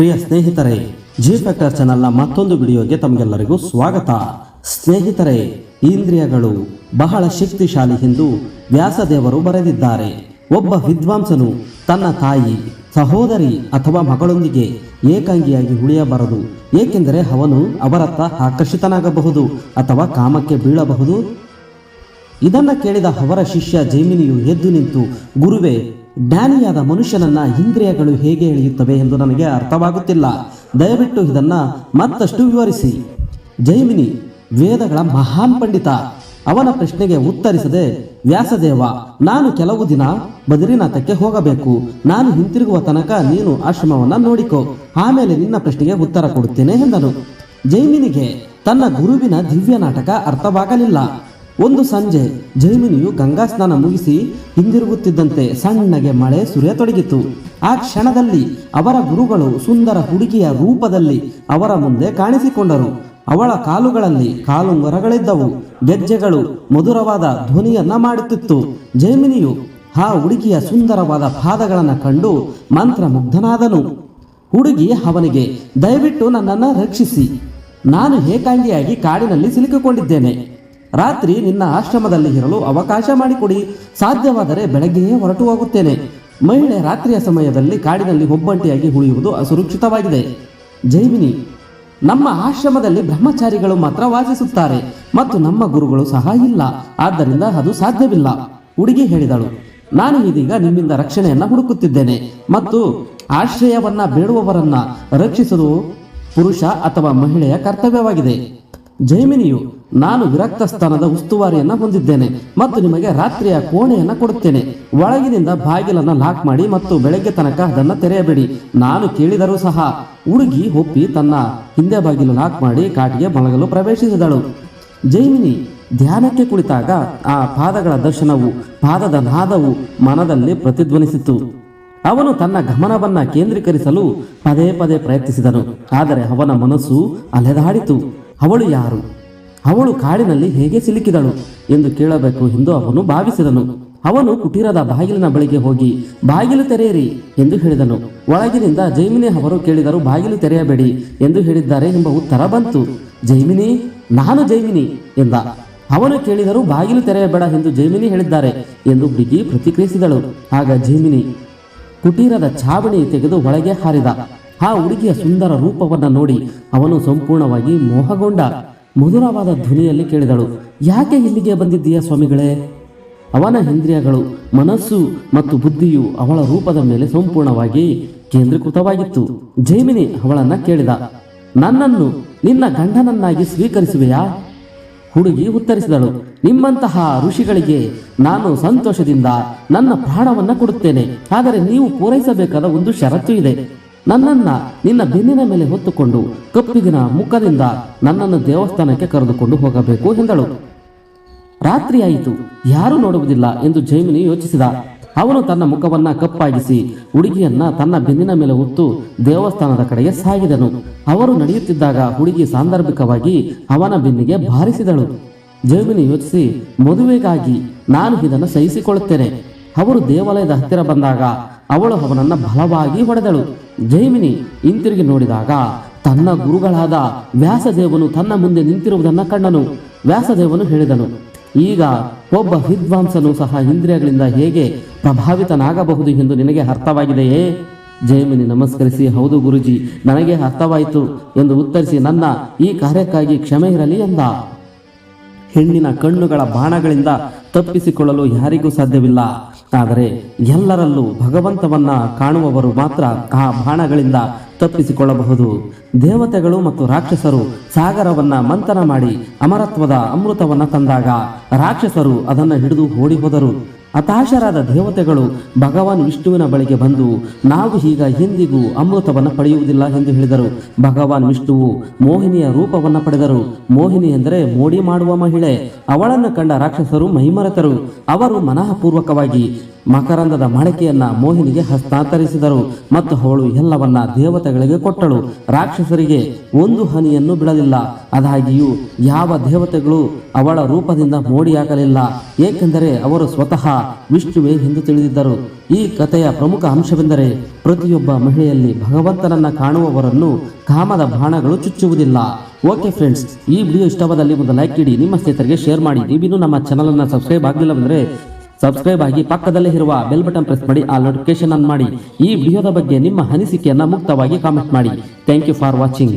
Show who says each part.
Speaker 1: ಪ್ರಿಯ ಸ್ನೇಹಿತರೆ G factor ಚಾನಲ್ನ ಮತ್ತೊಂದು ವಿಡಿಯೋಗೆ ತಮಗೆಲ್ಲರಿಗೂ ಸ್ವಾಗತ. ಸ್ನೇಹಿತರೆ, ಇಂದ್ರಿಯಗಳು ಬಹಳ ಶಕ್ತಿಶಾಲಿ ಎಂದು ವ್ಯಾಸದೇವರು ಬರೆದಿದ್ದಾರೆ. ಒಬ್ಬ ವಿದ್ವಾಂಸನು ತನ್ನ ತಾಯಿ, ಸಹೋದರಿ ಅಥವಾ ಮಗಳೊಂದಿಗೆ ಏಕಾಂಗಿಯಾಗಿ ಉಳಿಯಬಾರದು, ಏಕೆಂದರೆ ಅವನು ಅವರತ್ತ ಆಕರ್ಷಿತನಾಗಬಹುದು ಅಥವಾ ಕಾಮಕ್ಕೆ ಬೀಳಬಹುದು. ಇದನ್ನ ಕೇಳಿದ ಅವರ ಶಿಷ್ಯ ಜೈಮಿನಿಯು ಎದ್ದು ನಿಂತು, ಗುರುವೇ ಜ್ಞಾನಿಯಾದ ಮನುಷ್ಯನನ್ನ ಇಂದ್ರಿಯಗಳು ಹೇಗೆ ಎಳೆಯುತ್ತವೆ ಎಂದು ನನಗೆ ಅರ್ಥವಾಗುತ್ತಿಲ್ಲ. ದಯವಿಟ್ಟು ಇದನ್ನ ಮತ್ತಷ್ಟು ವಿವರಿಸಿ. ಜೈಮಿನಿ, ವೇದಗಳ ಮಹಾನ್ ಪಂಡಿತ, ಅವನ ಪ್ರಶ್ನೆಗೆ ಉತ್ತರಿಸದೆ, ವ್ಯಾಸದೇವ, ನಾನು ಕೆಲವು ದಿನ ಬದ್ರಿನಾಥಕ್ಕೆ ಹೋಗಬೇಕು. ನಾನು ಹಿಂತಿರುಗುವ ತನಕ ನೀನು ಆಶ್ರಮವನ್ನ ನೋಡಿಕೋ. ಆಮೇಲೆ ನಿನ್ನ ಪ್ರಶ್ನೆಗೆ ಉತ್ತರ ಕೊಡುತ್ತೇನೆ ಎಂದನು. ಜೈಮಿನಿಗೆ ತನ್ನ ಗುರುವಿನ ದಿವ್ಯ ನಾಟಕ ಅರ್ಥವಾಗಲಿಲ್ಲ. ಒಂದು ಸಂಜೆ ಜೈಮಿನಿಯು ಗಂಗಾ ಸ್ನಾನ ಮುಗಿಸಿ ಹಿಂದಿರುಗುತ್ತಿದ್ದಂತೆ ಸಣ್ಣಗೆ ಮಳೆ ಸುರಿಯತೊಡಗಿತು ಆ ಕ್ಷಣದಲ್ಲಿ ಅವರ ಗುರುಗಳು ಸುಂದರ ಹುಡುಗಿಯ ರೂಪದಲ್ಲಿ ಅವರ ಮುಂದೆ ಕಾಣಿಸಿಕೊಂಡರು. ಅವಳ ಕಾಲುಗಳಲ್ಲಿ ಕಾಲುಂಗರಗಳಿದ್ದವು. ಗೆಜ್ಜೆಗಳು ಮಧುರವಾದ ಧ್ವನಿಯನ್ನ ಮಾಡುತ್ತಿತ್ತು. ಜೈಮಿನಿಯು ಆ ಹುಡುಗಿಯ ಸುಂದರವಾದ ಪಾದಗಳನ್ನು ಕಂಡು ಮಂತ್ರಮುಗ್ಧನಾದನು. ಹುಡುಗಿ, ಅವನಿಗೆ ದಯವಿಟ್ಟು ನನ್ನನ್ನು ರಕ್ಷಿಸಿ. ನಾನು ಏಕಾಂಗಿಯಾಗಿ ಕಾಡಿನಲ್ಲಿ ಸಿಲುಕಿಕೊಂಡಿದ್ದೇನೆ. ರಾತ್ರಿ ನಿನ್ನ ಆಶ್ರಮದಲ್ಲಿ ಇರಲು ಅವಕಾಶ ಮಾಡಿಕೊಡಿ. ಸಾಧ್ಯವಾದರೆ ಬೆಳಗ್ಗೆಯೇ ಹೊರಟು ಹೋಗುತ್ತೇನೆ. ಮಹಿಳೆ ರಾತ್ರಿಯ ಸಮಯದಲ್ಲಿ ಕಾಡಿನಲ್ಲಿ ಒಬ್ಬಂಟಿಯಾಗಿ ಉಳಿಯುವುದು ಅಸುರಕ್ಷಿತವಾಗಿದೆ. ಜೈಮಿನಿ ನಮ್ಮ ಆಶ್ರಮದಲ್ಲಿ ಬ್ರಹ್ಮಚಾರಿಗಳು ಮಾತ್ರ ವಾಸಿಸುತ್ತಾರೆ ಮತ್ತು ನಮ್ಮ ಗುರುಗಳು ಸಹ ಇಲ್ಲ. ಆದ್ದರಿಂದ ಅದು ಸಾಧ್ಯವಿಲ್ಲ. ಹುಡುಗಿ ಹೇಳಿದಳು, ನಾನು ಇದೀಗ ನಿಮ್ಮಿಂದ ರಕ್ಷಣೆಯನ್ನ ಹುಡುಕುತ್ತಿದ್ದೇನೆ ಮತ್ತು ಆಶ್ರಯವನ್ನ ಬೇಡುವವರನ್ನ ರಕ್ಷಿಸುವುದು ಪುರುಷ ಅಥವಾ ಮಹಿಳೆಯ ಕರ್ತವ್ಯವಾಗಿದೆ. ಜೈಮಿನಿಯು, ನಾನು ವಿರಕ್ತ ಸ್ಥಾನದ ಉಸ್ತುವಾರಿಯನ್ನ ಹೊಂದಿದ್ದೇನೆ ಮತ್ತು ನಿಮಗೆ ರಾತ್ರಿಯ ಕೋಣೆಯನ್ನ ಕೊಡುತ್ತೇನೆ. ಒಳಗಿನಿಂದ ಬಾಗಿಲನ್ನ ಲಾಕ್ ಮಾಡಿ ಮತ್ತು ಬೆಳಗ್ಗೆ ತನಕ ಅದನ್ನ ತೆರೆಯಬೇಡಿ. ನಾನು ಕೇಳಿದರೂ ಸಹ, ಹುಡುಗಿ ಒಪ್ಪಿ ತನ್ನ ಹಿಂದೆ ಬಾಗಿಲು ಲಾಕ್ ಮಾಡಿ ಕಾಟಿಗೆ ಮಲಗಲು ಪ್ರವೇಶಿಸಿದಳು. ಜೈಮಿನಿ, ಧ್ಯಾನಕ್ಕೆ ಕುಳಿತಾಗ ಆ ಪಾದಗಳ ದರ್ಶನವು, ಪಾದದ ನಾದವು ಮನದಲ್ಲಿ ಪ್ರತಿಧ್ವನಿಸಿತು. ಅವನು ತನ್ನ ಗಮನವನ್ನ ಕೇಂದ್ರೀಕರಿಸಲು ಪದೇ ಪದೇ ಪ್ರಯತ್ನಿಸಿದನು, ಆದರೆ ಅವನ ಮನಸ್ಸು ಅಲೆದಾಡಿತು. ಅವಳು ಯಾರು? ಅವಳು ಕಾಡಿನಲ್ಲಿ ಹೇಗೆ ಸಿಲುಕಿದಳು ಎಂದು ಕೇಳಬೇಕು ಎಂದು ಅವನು ಭಾವಿಸಿದನು. ಅವನು ಕುಟೀರದ ಬಾಗಿಲಿನ ಬಳಿಗೆ ಹೋಗಿ, ಬಾಗಿಲು ತೆರೆಯಿರಿ ಎಂದು ಹೇಳಿದನು. ಒಳಗಿನಿಂದ ಜೈಮಿನಿ ಅವರು ಕೇಳಿದರು, ಬಾಗಿಲು ತೆರೆಯಬೇಡಿ ಎಂದು ಹೇಳಿದ್ದಾರೆ ಎಂಬ ಉತ್ತರ ಬಂತು. ಜೈಮಿನಿ, ನಾನು ಜೈಮಿನಿ ಎಂದ. ಅವನು ಕೇಳಿದರು, ಬಾಗಿಲು ತೆರೆಯಬೇಡ ಎಂದು ಜೈಮಿನಿ ಹೇಳಿದ್ದಾರೆ ಎಂದು ಹುಡುಗಿ ಪ್ರತಿಕ್ರಿಯಿಸಿದಳು. ಆಗ ಜೈಮಿನಿ ಕುಟೀರದ ಛಾವಣಿ ತೆಗೆದು ಒಳಗೆ ಹಾರಿದ. ಆ ಹುಡುಗಿಯ ಸುಂದರ ರೂಪವನ್ನ ನೋಡಿ ಅವನು ಸಂಪೂರ್ಣವಾಗಿ ಮೋಹಗೊಂಡ. ಮಧುರವಾದ ಧ್ವನಿಯಲ್ಲಿ ಕೇಳಿದಳು, ಯಾಕೆ ಇಲ್ಲಿಗೆ ಬಂದಿದ್ದೀಯ ಸ್ವಾಮಿಗಳೇ? ಅವನ ಇಂದ್ರಿಯಗಳು, ಮನಸ್ಸು ಮತ್ತು ಬುದ್ಧಿಯು ಅವಳ ರೂಪದ ಮೇಲೆ ಸಂಪೂರ್ಣವಾಗಿ ಕೇಂದ್ರೀಕೃತವಾಗಿತ್ತು. ಜೈಮಿನಿ ಅವಳನ್ನ ಕೇಳಿದ, ನನ್ನನ್ನು, ನಿನ್ನ ಗಂಡನನ್ನಾಗಿ ಸ್ವೀಕರಿಸುವೆಯಾ? ಹುಡುಗಿ ಉತ್ತರಿಸಿದಳು, ನಿಮ್ಮಂತಹ ಋಷಿಗಳಿಗೆ ನಾನು ಸಂತೋಷದಿಂದ ನನ್ನ ಪ್ರಾಣವನ್ನ ಕೊಡುತ್ತೇನೆ. ಆದರೆ ನೀವು ಪೂರೈಸಬೇಕಾದ ಒಂದು ಷರತ್ತು ಇದೆ. ನನ್ನನ್ನ ನಿನ್ನ ಬೆನ್ನಿನ ಮೇಲೆ ಹೊತ್ತುಕೊಂಡು ಕಪ್ಪಿಗಿನ ಮುಖದಿಂದ ನನ್ನನ್ನು ದೇವಸ್ಥಾನಕ್ಕೆ ಕರೆದುಕೊಂಡು ಹೋಗಬೇಕು ಎಂದಳು. ರಾತ್ರಿಯಾಯಿತು. ಯಾರೂ ನೋಡುವುದಿಲ್ಲ ಎಂದು ಜೈಮಿನಿ ಯೋಚಿಸಿದ. ಅವನು ತನ್ನ ಮುಖವನ್ನ ಕಪ್ಪಾಗಿಸಿ ಹುಡುಗಿಯನ್ನ ತನ್ನ ಬೆನ್ನಿನ ಮೇಲೆ ಹೊತ್ತು ದೇವಸ್ಥಾನದ ಕಡೆಗೆ ಸಾಗಿದನು. ಅವರು ನಡೆಯುತ್ತಿದ್ದಾಗ ಹುಡುಗಿ ಸಾಂದರ್ಭಿಕವಾಗಿ ಅವನ ಬೆನ್ನಿಗೆ ಬಾರಿಸಿದಳು. ಜೈಮಿನಿ ಯೋಚಿಸಿ, ಮದುವೆಗಾಗಿ ನಾನು ಇದನ್ನು ಸಹಿಸಿಕೊಳ್ಳುತ್ತೇನೆ. ಅವರು ದೇವಾಲಯದ ಹತ್ತಿರ ಬಂದಾಗ ಅವಳು ಅವನನ್ನ ಬಲವಾಗಿ ಹೊಡೆದಳು. ಜೈಮಿನಿ ಹಿಂತಿರುಗಿ ನೋಡಿದಾಗ ತನ್ನ ಗುರುಗಳಾದ ವ್ಯಾಸದೇವನು ತನ್ನ ಮುಂದೆ ನಿಂತಿರುವುದನ್ನ ಕಂಡನು. ವ್ಯಾಸದೇವನು ಹೇಳಿದನು, ಈಗ ಒಬ್ಬ ವಿದ್ವಾಂಸನು ಸಹ ಇಂದ್ರಿಯಗಳಿಂದ ಹೇಗೆ ಪ್ರಭಾವಿತನಾಗಬಹುದು ಎಂದು ನಿನಗೆ ಅರ್ಥವಾಗಿದೆಯೇ? ಜೈಮಿನಿ, ನಮಸ್ಕರಿಸಿ, ಹೌದು ಗುರುಜಿ, ನನಗೆ ಅರ್ಥವಾಯಿತು ಎಂದು ಉತ್ತರಿಸಿ ನನ್ನ ಈ ಕಾರ್ಯಕ್ಕಾಗಿ ಕ್ಷಮೆ ಇರಲಿ ಎಂದ. ಹೆಣ್ಣಿನ ಕಣ್ಣುಗಳ ಬಾಣಗಳಿಂದ ತಪ್ಪಿಸಿಕೊಳ್ಳಲು ಯಾರಿಗೂ ಸಾಧ್ಯವಿಲ್ಲ. ಆದರೆ ಎಲ್ಲರಲ್ಲೂ ಭಗವಂತವನ್ನ ಕಾಣುವವರು ಮಾತ್ರ ಆ ಬಾಣಗಳಿಂದ ತಪ್ಪಿಸಿಕೊಳ್ಳಬಹುದು. ದೇವತೆಗಳು ಮತ್ತು ರಾಕ್ಷಸರು ಸಾಗರವನ್ನ ಮಂಥನ ಮಾಡಿ ಅಮರತ್ವದ ಅಮೃತವನ್ನ ತಂದಾಗ ರಾಕ್ಷಸರು ಅದನ್ನು ಹಿಡಿದು ಓಡಿ ಹೋದರು. ಹತಾಶರಾದ ದೇವತೆಗಳು ಭಗವಾನ್ ವಿಷ್ಣುವಿನ ಬಳಿಗೆ ಬಂದು, ನಾವು ಈಗ ಎಂದಿಗೂ ಅಮೃತವನ್ನು ಪಡೆಯುವುದಿಲ್ಲ ಎಂದು ಹೇಳಿದರು. ಭಗವಾನ್ ವಿಷ್ಣುವು ಮೋಹಿನಿಯ ರೂಪವನ್ನು ಪಡೆದರು. ಮೋಹಿನಿ ಎಂದರೆ ಮೋಡಿ ಮಾಡುವ ಮಹಿಳೆ. ಅವಳನ್ನು ಕಂಡ ರಾಕ್ಷಸರು ಮೈಮರೆತರು ಅವರು ಮನಃಪೂರ್ವಕವಾಗಿ ಮಕರಂದದ ಮಡಕೆಯನ್ನ ಮೋಹಿನಿಗೆ ಹಸ್ತಾಂತರಿಸಿದರು ಮತ್ತು ಅವಳು ಎಲ್ಲವನ್ನ ದೇವತೆಗಳಿಗೆ ಕೊಟ್ಟಳು. ರಾಕ್ಷಸರಿಗೆ ಒಂದು ಹನಿಯನ್ನು ಬಿಡಲಿಲ್ಲ. ಅದಾಗಿಯೂ ಯಾವ ದೇವತೆಗಳು ಅವಳ ರೂಪದಿಂದ ಮೋಡಿಯಾಗಲಿಲ್ಲ. ಏಕೆಂದರೆ ಅವರು ಸ್ವತಃ ವಿಷ್ಣುವೇ ಎಂದು ತಿಳಿದಿದ್ದರು. ಈ ಕಥೆಯ ಪ್ರಮುಖ ಅಂಶವೆಂದರೆ ಪ್ರತಿಯೊಬ್ಬ ಮಹಿಳೆಯಲ್ಲಿ ಭಗವಂತನನ್ನ ಕಾಣುವವರನ್ನು ಕಾಮದ ಬಾಣಗಳು ಚುಚ್ಚುವುದಿಲ್ಲ. ಓಕೆ ಫ್ರೆಂಡ್ಸ್, ಈ ವಿಡಿಯೋ ಇಷ್ಟವಾದಲ್ಲಿ ಒಂದು ಲೈಕ್ ಇಡಿ, ನಿಮ್ಮ ಸ್ನೇಹಿತರಿಗೆ ಶೇರ್ ಮಾಡಿ. ನೀವಿನ್ನೂ ನಮ್ಮ ಚಾನಲ್ ಅನ್ನ ಸಬ್ಸ್ಕ್ರೈಬ್ ಆಗಿಲ್ಲವೆಂದರೆ ಸಬ್ಸ್ಕ್ರೈಬ್ ಆಗಿ ಪಕ್ಕದಲ್ಲೇ ಇರುವ ಬೆಲ್ ಬಟನ್ ಪ್ರೆಸ್ ಮಾಡಿ, ಆ ನೋಟಿಫಿಕೇಶನ್ ಅನ್ನು ಮಾಡಿ. ಈ ವಿಡಿಯೋದ ಬಗ್ಗೆ ನಿಮ್ಮ ಅನಿಸಿಕೆಯನ್ನ ಮುಕ್ತವಾಗಿ ಕಾಮೆಂಟ್ ಮಾಡಿ. Thank you for watching